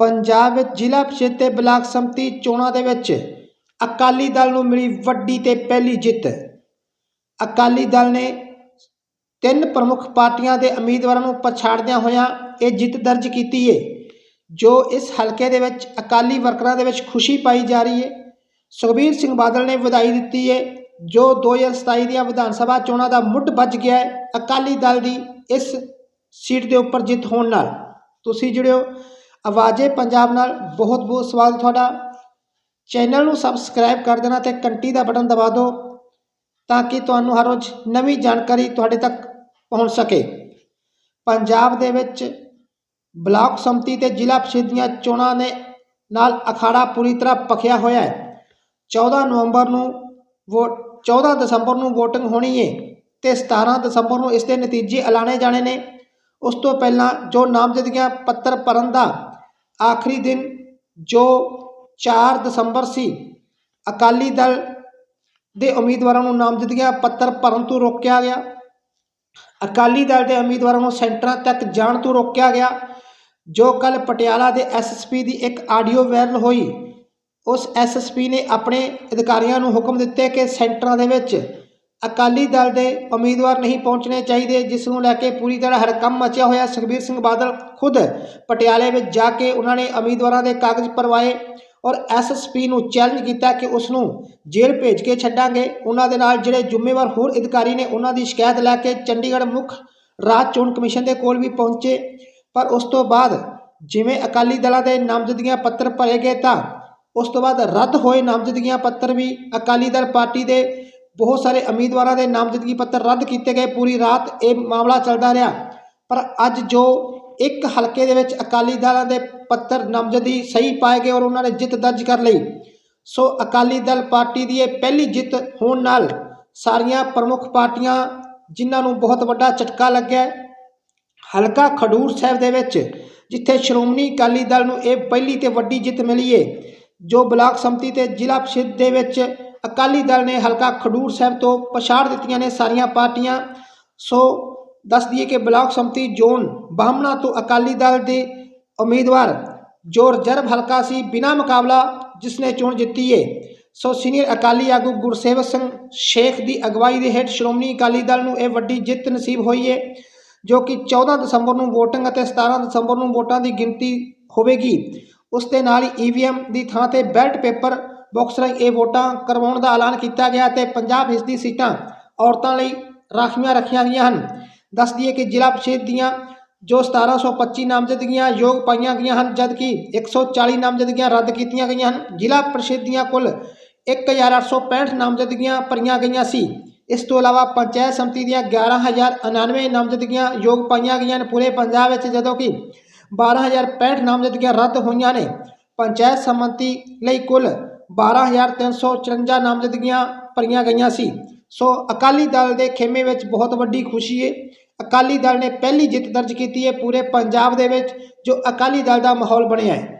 ਪੰਜਾਬ ਵਿੱਚ ਜ਼ਿਲ੍ਹਾ ਪ੍ਰੀਸ਼ਦ ਤੇ ਬਲਾਕ ਸੰਮਤੀ ਚੋਣਾਂ ਦੇ ਵਿੱਚ ਅਕਾਲੀ ਦਲ ਨੂੰ ਮਿਲੀ ਵੱਡੀ ਤੇ ਪਹਿਲੀ ਜਿੱਤ। ਅਕਾਲੀ ਦਲ ਨੇ ਤਿੰਨ ਪ੍ਰਮੁੱਖ ਪਾਰਟੀਆਂ ਦੇ ਉਮੀਦਵਾਰਾਂ ਨੂੰ ਪਛਾੜਦਿਆਂ ਹੋਇਆਂ ਇਹ ਜਿੱਤ ਦਰਜ ਕੀਤੀ ਹੈ ਜੋ ਇਸ ਹਲਕੇ ਦੇ ਵਿੱਚ ਅਕਾਲੀ ਵਰਕਰਾਂ ਦੇ ਵਿੱਚ ਖੁਸ਼ੀ ਪਾਈ ਜਾ ਰਹੀ ਹੈ ਸੁਖਬੀਰ ਸਿੰਘ ਬਾਦਲ ਨੇ ਵਧਾਈ ਦਿੱਤੀ ਹੈ ਜੋ 2027 ਦੀਆਂ ਵਿਧਾਨ ਸਭਾ ਚੋਣਾਂ ਦਾ ਮੁੱਢ ਵੱਜ ਗਿਆ ਹੈ ਅਕਾਲੀ ਦਲ ਦੀ ਇਸ ਸੀਟ ਦੇ ਉੱਪਰ ਜਿੱਤ ਹੋਣ ਨਾਲ। ਤੁਸੀਂ ਜਿਹੜੇ ਆਵਾਜ਼ੇ ਪੰਜਾਬ ਨਾਲ ਬਹੁਤ ਬਹੁਤ ਸਵਾਗਤ ਤੁਹਾਡਾ। ਚੈਨਲ ਨੂੰ ਸਬਸਕ੍ਰਾਈਬ ਕਰ ਦੇਣਾ ਤੇ ਘੰਟੀ ਦਾ ਬਟਨ ਦਬਾ ਦਿਓ ਤਾਂ ਕਿ ਤੁਹਾਨੂੰ ਹਰ ਰੋਜ਼ ਨਵੀਂ ਜਾਣਕਾਰੀ ਤੁਹਾਡੇ ਤੱਕ ਪਹੁੰਚ ਸਕੇ। ਪੰਜਾਬ ਦੇ ਵਿੱਚ ਬਲਾਕ ਸੰਮਤੀ ਤੇ ਜ਼ਿਲ੍ਹਾ ਪ੍ਰੀਸ਼ਦ ਦੀਆਂ ਚੋਣਾਂ ਨੇ ਨਾਲ ਅਖਾੜਾ ਪੂਰੀ ਤਰ੍ਹਾਂ ਪਖਿਆ ਹੋਇਆ ਹੈ। 14 ਨਵੰਬਰ ਨੂੰ ਵੋਟ 14 ਦਸੰਬਰ ਨੂੰ VOTING ਹੋਣੀ ਹੈ ਤੇ 17 ਦਸੰਬਰ ਨੂੰ ਇਸ ਦੇ ਨਤੀਜੇ ਐਲਾਨੇ ਜਾਣੇ ਨੇ। ਉਸ ਤੋਂ ਪਹਿਲਾਂ ਜੋ ਨਾਮਜ਼ਦਗੀਆਂ ਪੱਤਰ ਭਰਨ ਦਾ ਆਖਰੀ ਦਿਨ ਜੋ ਚਾਰ ਦਸੰਬਰ ਸੀ, ਅਕਾਲੀ ਦਲ ਦੇ ਉਮੀਦਵਾਰਾਂ ਨੂੰ ਨਾਮਜ਼ਦਗੀਆਂ ਪੱਤਰ ਭਰਨ ਤੋਂ ਰੋਕਿਆ ਗਿਆ। ਅਕਾਲੀ ਦਲ ਦੇ ਉਮੀਦਵਾਰਾਂ ਨੂੰ ਸੈਂਟਰਾਂ ਤੱਕ ਜਾਣ ਤੋਂ ਰੋਕਿਆ ਗਿਆ, ਜੋ ਕੱਲ ਪਟਿਆਲਾ ਦੇ ਐਸਐਸਪੀ ਦੀ ਇੱਕ ਆਡੀਓ ਵਾਇਰਲ ਹੋਈ। ਉਸ ਐਸਐਸਪੀ ਨੇ ਆਪਣੇ ਅਧਿਕਾਰੀਆਂ ਨੂੰ ਹੁਕਮ ਦਿੱਤੇ ਕਿ ਸੈਂਟਰਾਂ ਦੇ ਵਿੱਚ ਅਕਾਲੀ ਦਲ ਦੇ ਉਮੀਦਵਾਰ ਨਹੀਂ ਪਹੁੰਚਣੇ ਚਾਹੀਦੇ, ਜਿਸ ਨੂੰ ਲੈ ਕੇ ਪੂਰੀ ਤਰ੍ਹਾਂ ਹੜਕੰਮ ਮਚਿਆ ਹੋਇਆ ਸੁਖਬੀਰ ਸਿੰਘ ਬਾਦਲ ਖੁਦ ਪਟਿਆਲੇ ਵਿੱਚ ਜਾ ਕੇ ਉਹਨਾਂ ਨੇ ਉਮੀਦਵਾਰਾਂ ਦੇ ਕਾਗਜ਼ ਭਰਵਾਏ ਔਰ ਐਸਐਸਪੀ ਨੂੰ ਚੈਲੰਜ ਕੀਤਾ ਕਿ ਉਸ ਨੂੰ ਜੇਲ੍ਹ ਭੇਜ ਕੇ ਛੱਡਾਂਗੇ। ਉਹਨਾਂ ਦੇ ਨਾਲ ਜਿਹੜੇ ਜ਼ਿੰਮੇਵਾਰ ਹੋਰ ਅਧਿਕਾਰੀ ਨੇ, ਉਹਨਾਂ ਦੀ ਸ਼ਿਕਾਇਤ ਲੈ ਕੇ ਚੰਡੀਗੜ੍ਹ ਮੁੱਖ ਰਾਜ ਚੋਣ ਕਮਿਸ਼ਨ ਦੇ ਕੋਲ ਵੀ ਪਹੁੰਚੇ। ਪਰ ਉਸ ਤੋਂ ਬਾਅਦ ਜਿਵੇਂ ਅਕਾਲੀ ਦਲਾਂ ਦੇ ਨਾਮਜ਼ਦਗੀਆਂ ਪੱਤਰ ਭਰੇ ਗਏ ਤਾਂ ਉਸ ਤੋਂ ਬਾਅਦ ਰੱਦ ਹੋਏ ਨਾਮਜ਼ਦਗੀਆਂ ਪੱਤਰ ਵੀ ਅਕਾਲੀ ਦਲ ਪਾਰਟੀ ਦੇ ਬਹੁਤ ਸਾਰੇ ਉਮੀਦਵਾਰਾਂ ਦੇ ਨਾਮਜ਼ਦਗੀ ਪੱਤਰ ਰੱਦ ਕੀਤੇ ਗਏ। ਪੂਰੀ ਰਾਤ ਇਹ ਮਾਮਲਾ ਚੱਲਦਾ ਰਿਹਾ। ਪਰ ਅੱਜ ਜੋ ਇੱਕ ਹਲਕੇ ਦੇ ਵਿੱਚ ਅਕਾਲੀ ਦਲਾਂ ਦੇ ਪੱਤਰ ਨਾਮਜ਼ਦਗੀ ਸਹੀ ਪਾਏ ਗਏ ਔਰ ਉਹਨਾਂ ਨੇ ਜਿੱਤ ਦਰਜ ਕਰ ਲਈ, ਸੋ ਅਕਾਲੀ ਦਲ ਪਾਰਟੀ ਦੀ ਇਹ ਪਹਿਲੀ ਜਿੱਤ ਹੋਣ ਨਾਲ ਸਾਰੀਆਂ ਪ੍ਰਮੁੱਖ ਪਾਰਟੀਆਂ ਜਿਨ੍ਹਾਂ ਨੂੰ ਬਹੁਤ ਵੱਡਾ ਝਟਕਾ ਲੱਗਿਆ ਹਲਕਾ ਖਡੂਰ ਸਾਹਿਬ ਦੇ ਵਿੱਚ, ਜਿੱਥੇ ਸ਼੍ਰੋਮਣੀ ਅਕਾਲੀ ਦਲ ਨੂੰ ਇਹ ਪਹਿਲੀ ਤੇ ਵੱਡੀ ਜਿੱਤ ਮਿਲੀ ਏ ਜੋ ਬਲਾਕ ਸੰਮਤੀ ਤੇ ਜ਼ਿਲ੍ਹਾ ਪ੍ਰੀਸ਼ਦ ਦੇ ਵਿੱਚ ਅਕਾਲੀ ਦਲ ਨੇ ਹਲਕਾ ਖਡੂਰ ਸਾਹਿਬ ਤੋਂ ਪਛਾੜ ਦਿੱਤੀਆਂ ਨੇ ਸਾਰੀਆਂ ਪਾਰਟੀਆਂ। ਸੋ ਦੱਸ ਦਈਏ ਕਿ ਬਲਾਕ ਸੰਮਤੀ ਜ਼ੋਨ ਬਾਹਮਣਾ ਤੋਂ ਅਕਾਲੀ ਦਲ ਦੇ ਉਮੀਦਵਾਰ ਜੋ ਰਿਜ਼ਰਵ ਹਲਕਾ ਸੀ ਬਿਨਾ ਮੁਕਾਬਲਾ ਜਿਸ ਨੇ ਚੋਣ ਜਿੱਤੀ ਏ। ਸੋ ਸੀਨੀਅਰ ਅਕਾਲੀ ਆਗੂ ਗੁਰਸੇਵਕ ਸਿੰਘ ਸ਼ੇਖ ਦੀ ਅਗਵਾਈ ਦੇ ਹੇਠ ਸ਼੍ਰੋਮਣੀ ਅਕਾਲੀ ਦਲ ਨੂੰ ਇਹ ਵੱਡੀ ਜਿੱਤ ਨਸੀਬ ਹੋਈ ਏ, ਜੋ ਕਿ 14 ਦਸੰਬਰ ਨੂੰ VOTING ਅਤੇ 17 ਦਸੰਬਰ ਨੂੰ ਵੋਟਾਂ ਦੀ ਗਿਣਤੀ ਹੋਵੇਗੀ। ਉਸ ਦੇ ਨਾਲ ਹੀ EVM ਦੀ ਥਾਂ ਤੇ ਬੈਲਟ ਪੇਪਰ ਬਾਕਸ ਰਾਹੀਂ ਇਹ ਵੋਟਾਂ ਕਰਵਾਉਣ ਦਾ ਐਲਾਨ ਕੀਤਾ ਗਿਆ ਤੇ 50 ਫੀਸਦੀ ਸੀਟਾਂ ਔਰਤਾਂ ਲਈ ਰਾਖਵੀਆਂ ਰੱਖੀਆਂ ਗਈਆਂ ਹਨ। ਦੱਸ ਦਈਏ ਕਿ ਜ਼ਿਲ੍ਹਾ ਪ੍ਰੀਸ਼ਦ ਦੀਆਂ ਜੋ 1725 ਨਾਮਜ਼ਦਗੀਆਂ ਯੋਗ ਪਾਈਆਂ ਗਈਆਂ ਹਨ, ਜਦਕਿ 140 ਨਾਮਜ਼ਦਗੀਆਂ ਰੱਦ ਕੀਤੀਆਂ ਗਈਆਂ ਹਨ। ਜ਼ਿਲ੍ਹਾ ਪ੍ਰੀਸ਼ਦ ਦੀਆਂ ਕੁੱਲ 1865 ਨਾਮਜ਼ਦਗੀਆਂ ਭਰੀਆਂ ਗਈਆਂ ਸੀ। ਇਸ ਤੋਂ ਇਲਾਵਾ ਪੰਚਾਇਤ ਸਮਿਤੀ ਦੀਆਂ 11099 ਨਾਮਜ਼ਦਗੀਆਂ ਯੋਗ ਪਾਈਆਂ ਗਈਆਂ ਹਨ ਪੂਰੇ ਪੰਜਾਬ ਵਿੱਚ, ਜਦੋਂ ਕਿ 12065 ਨਾਮਜ਼ਦਗੀਆਂ ਰੱਦ ਹੋਈਆਂ ਨੇ। ਪੰਚਾਇਤ ਸਮਿਤੀ ਲਈ ਕੁੱਲ 12354 ਨਾਮਜ਼ਦਗੀਆਂ ਭਰੀਆਂ ਗਈਆਂ ਸੀ। ਸੋ ਅਕਾਲੀ ਦਲ ਦੇ ਖੇਮੇ ਵਿੱਚ ਬਹੁਤ ਵੱਡੀ ਖੁਸ਼ੀ ਹੈ ਅਕਾਲੀ ਦਲ ਨੇ ਪਹਿਲੀ ਜਿੱਤ ਦਰਜ ਕੀਤੀ ਹੈ ਪੂਰੇ ਪੰਜਾਬ ਦੇ ਵਿੱਚ, ਜੋ ਅਕਾਲੀ ਦਲ ਦਾ ਮਾਹੌਲ ਬਣਿਆ ਹੈ